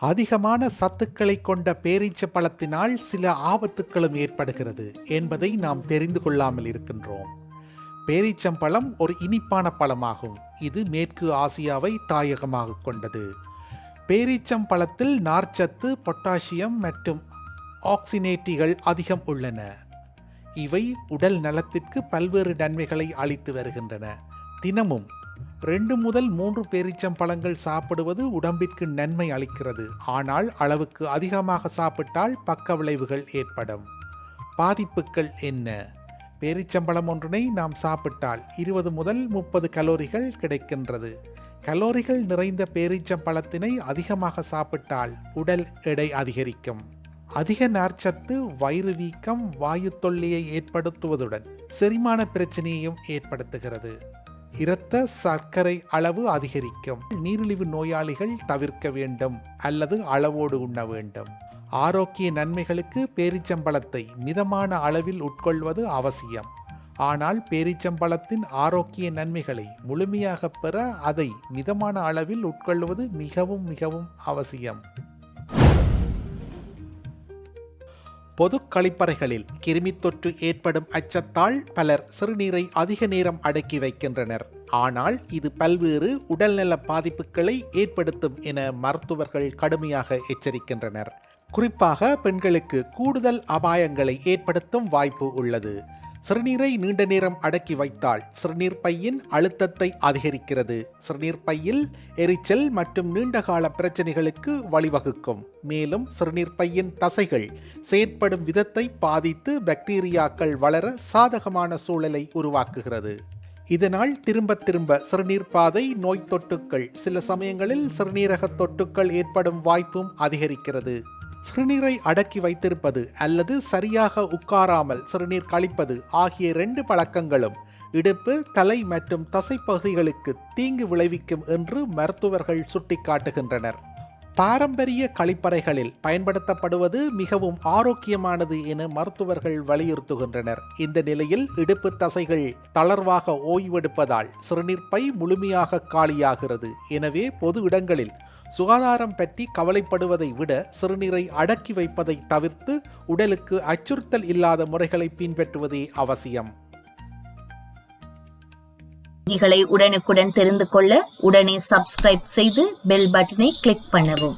அதிகமான சத்துக்களை கொண்ட பேரீச்ச பழத்தினால் சில ஆபத்துக்களும் ஏற்படுகிறது என்பதை நாம் தெரிந்து கொள்ளாமல் இருக்கின்றோம். பேரீச்சம்பழம் ஒரு இனிப்பான பழமாகும். இது மேற்கு ஆசியாவை தாயகமாக கொண்டது. பேரீச்சம்பழத்தில் நார்ச்சத்து பொட்டாசியம் மற்றும் ஆக்சினேட்டிகள் அதிகம் உள்ளன. இவை உடல் நலத்திற்கு பல்வேறு நன்மைகளை அளித்து வருகின்றன. தினமும் ரெண்டு முதல் மூன்று பேரீச்சம்பழங்கள் சாப்பிடுவது உடம்பிற்கு நன்மை அளிக்கிறது. ஆனால் அளவுக்கு அதிகமாக சாப்பிட்டால் பக்க விளைவுகள் ஏற்படும். பாதிப்புகள் என்ன? பேரிச்சம்பழம் ஒன்றினை நாம் சாப்பிட்டால் இருபது முதல் முப்பது கலோரிகள் கிடைக்கின்றது. கலோரிகள் நிறைந்த பேரீச்சம்பழத்தினை அதிகமாக சாப்பிட்டால் உடல் எடை அதிகரிக்கும். அதிக நார்ச்சத்து வயிறு வீக்கம் வாயு தொல்லையை ஏற்படுத்துவதுடன் செரிமான பிரச்சனையையும் ஏற்படுத்துகிறது. இரத்த சர்க்கரை அளவு அதிகரிக்கும். நீரிழிவு நோயாளிகள் தவிர்க்க வேண்டும் அல்லது அளவோடு உண்ண வேண்டும். ஆரோக்கிய நன்மைகளுக்கு பேரிச்சம்பழத்தை மிதமான அளவில் உட்கொள்வது அவசியம். ஆனால் பேரிச்சம்பழத்தின் ஆரோக்கிய நன்மைகளை முழுமையாக பெற அதை மிதமான அளவில் உட்கொள்வது மிகவும் மிகவும் அவசியம். பொது கழிப்பறைகளில் கிருமித்தொற்று ஏற்படும் அச்சத்தால் பலர் சிறுநீரை அதிக நேரம் அடக்கி வைக்கின்றனர். ஆனால் இது பல்வேறு உடல்நல பாதிப்புகளை ஏற்படுத்தும் என மருத்துவர்கள் கடுமையாக எச்சரிக்கின்றனர். குறிப்பாக பெண்களுக்கு கூடுதல் அபாயங்களை ஏற்படுத்தும் வாய்ப்பு உள்ளது. சிறுநீரை நீண்ட நேரம் அடக்கி வைத்தால் சிறுநீர் பையின் அழுத்தத்தை அதிகரிக்கிறது. சிறுநீர் பையில் எரிச்சல் மற்றும் நீண்டகால பிரச்சனைகளுக்கு வழிவகுக்கும். மேலும் சிறுநீர் பையின் தசைகள் செயற்படும் விதத்தை பாதித்து பாக்டீரியாக்கள் வளர சாதகமான சூழலை உருவாக்குகிறது. இதனால் திரும்ப திரும்ப சிறுநீர் பாதை நோய் தொட்டுக்கள் சில சமயங்களில் சிறுநீரக தொட்டுக்கள் ஏற்படும் வாய்ப்பும் அதிகரிக்கிறது. சிறுநீரை அடக்கி வைத்திருப்பது அல்லது சரியாக உட்காராமல் சிறுநீர் கழிப்பது ஆகிய இரண்டு பழக்கங்களும் இடுப்பு தலை மற்றும் தசைப்பகுதிகளுக்கு தீங்கு விளைவிக்கும் என்று மருத்துவர்கள் சுட்டிக்காட்டுகின்றனர். பாரம்பரிய கழிப்பறைகளில் பயன்படுத்தப்படுவது மிகவும் ஆரோக்கியமானது என மருத்துவர்கள் வலியுறுத்துகின்றனர். இந்த நிலையில் இடுப்பு தசைகள் தளர்வாக ஓய்வெடுப்பதால் சிறுநீர் பை முழுமையாக காலியாகிறது. எனவே பொது இடங்களில் சுகாதாரம் பற்றி கவலைப்படுவதை விட சிறுநீரை அடக்கி வைப்பதை தவிர்த்து உடலுக்கு அச்சுறுத்தல் இல்லாத முறைகளை பின்பற்றுவதே அவசியம். செய்திகளை உடனுக்குடன் தெரிந்து கொள்ள உடனே சப்ஸ்கிரைப் செய்து பெல் பட்டனை கிளிக் பண்ணவும்.